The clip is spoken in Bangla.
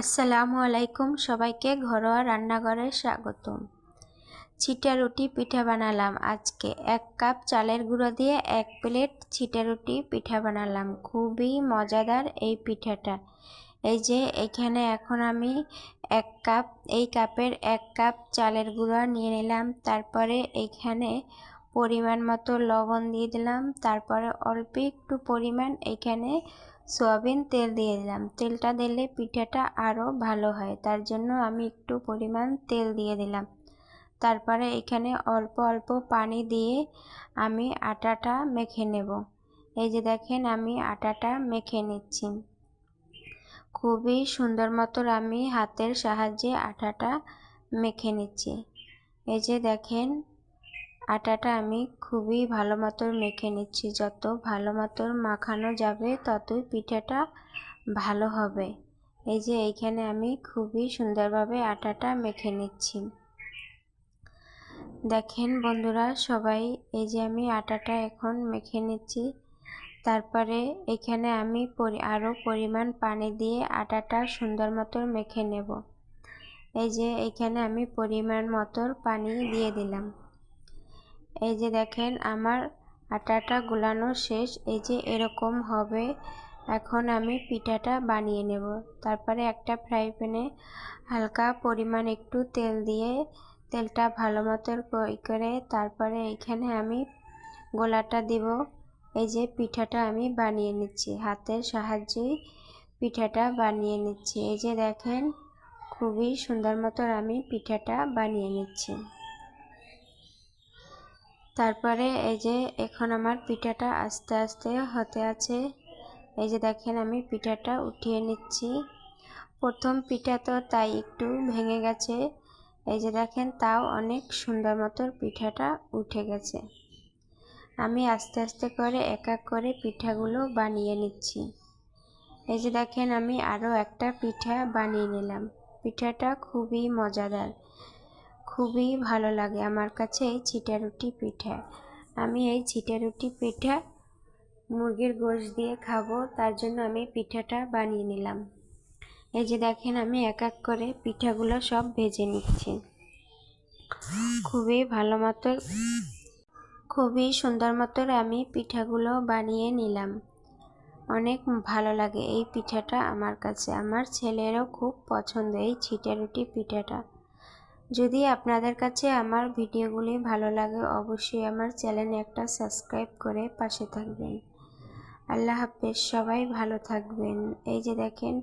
আসসালামু আলাইকুম সবাইকে ঘরোয়া রান্নাঘরে স্বাগতম। ছিটা রুটি পিঠা বানালাম আজকে। এক কাপ চালের গুঁড়ো দিয়ে এক প্লেট ছিটা রুটি পিঠা বানালাম। খুবই মজাদার এই পিঠাটা। এই যে এখানে এখন আমি এক কাপ, এই কাপের এক কাপ চালের গুঁড়া নিয়ে নিলাম। তারপরে এইখানে পরিমাণ মতো লবণ দিয়ে দিলাম। তারপরে অল্প একটু পরিমাণ এখানে সয়াবিন তেল দিয়ে দিলাম। তেলটা দিলে পিঠাটা আরও ভালো হয়, তার জন্য আমি একটু পরিমাণ তেল দিয়ে দিলাম। তারপরে এখানে অল্প অল্প পানি দিয়ে আমি আটাটা মেখে নেব। এই যে দেখেন, আমি আটাটা মেখে নিচ্ছি। খুবই সুন্দর মতো আমি হাতের সাহায্যে আটাটা মেখে নিচ্ছি। এই যে দেখেন আটাটা আমি খুবই ভালো মতো মেখে নিচ্ছি। যত ভালো মতো মাখানো যাবে, ততই পিঠাটা ভালো হবে। এই যে এইখানে আমি খুবই সুন্দরভাবে আটাটা মেখে নিচ্ছি। দেখেন বন্ধুরা, সবাই এই যে আমি আটাটা এখন মেখে নিচ্ছি। তারপরে এখানে আমি আরও পরিমাণ পানি দিয়ে আটাটা সুন্দর মতো মেখে নেব। এই যে এখানে আমি পরিমাণ মতো পানি দিয়ে দিলাম। এই যে দেখেন, আমার আটাটা গুলানো শেষ। এই যে এরকম হবে। এখন আমি পিঠাটা বানিয়ে নেব। তারপরে একটা ফ্রাই প্যানে হালকা পরিমাণ একটু তেল দিয়ে তেলটা ভালো মতো করে তারপরে এখানে আমি গোলাটা দিব। এই যে পিঠাটা আমি বানিয়ে নিচ্ছি। হাতের সাহায্যেই পিঠাটা বানিয়ে নিচ্ছি। এই যে দেখেন, খুবই সুন্দর মতো আমি পিঠাটা বানিয়ে নিচ্ছি। তারপরে এই যে এখন আমার পিঠাটা আস্তে আস্তে হতে আছে। এই যে দেখেন আমি পিঠাটা উঠিয়ে নিচ্ছি। প্রথম পিঠা তো তাই একটু ভেঙে গেছে। এই যে দেখেন তাও অনেক সুন্দর মতো পিঠাটা উঠে গেছে। আমি আস্তে আস্তে করে এক এক করে পিঠাগুলো বানিয়ে নিচ্ছি। এই যে দেখেন আমি আরও একটা পিঠা বানিয়ে নিলাম। পিঠাটা খুবই মজাদার। খুবই ভালো লাগে আমার কাছে এই ছিটা রুটি পিঠা। আমি এই ছিটা রুটি পিঠা মুরগির গোশ দিয়ে খাব, তার জন্য আমি পিঠাটা বানিয়ে নিলাম। এই যে দেখেন, আমি এক এক করে পিঠাগুলো সব ভেজে নিচ্ছি। খুবই ভালো মতো, খুবই সুন্দর মতো আমি পিঠাগুলো বানিয়ে নিলাম। অনেক ভালো লাগে এই পিঠাটা আমার কাছে। আমার ছেলেরও খুব পছন্দ এই ছিটা রুটি পিঠাটা। যদি আপনাদের কাছে আমার ভিডিওগুলি ভালো লাগে, অবশ্যই আমার চ্যানেল একটা সাবস্ক্রাইব করে পাশে থাকবেন। আল্লাহ হাফেজ, সবাই ভালো থাকবেন। এই যে দেখেন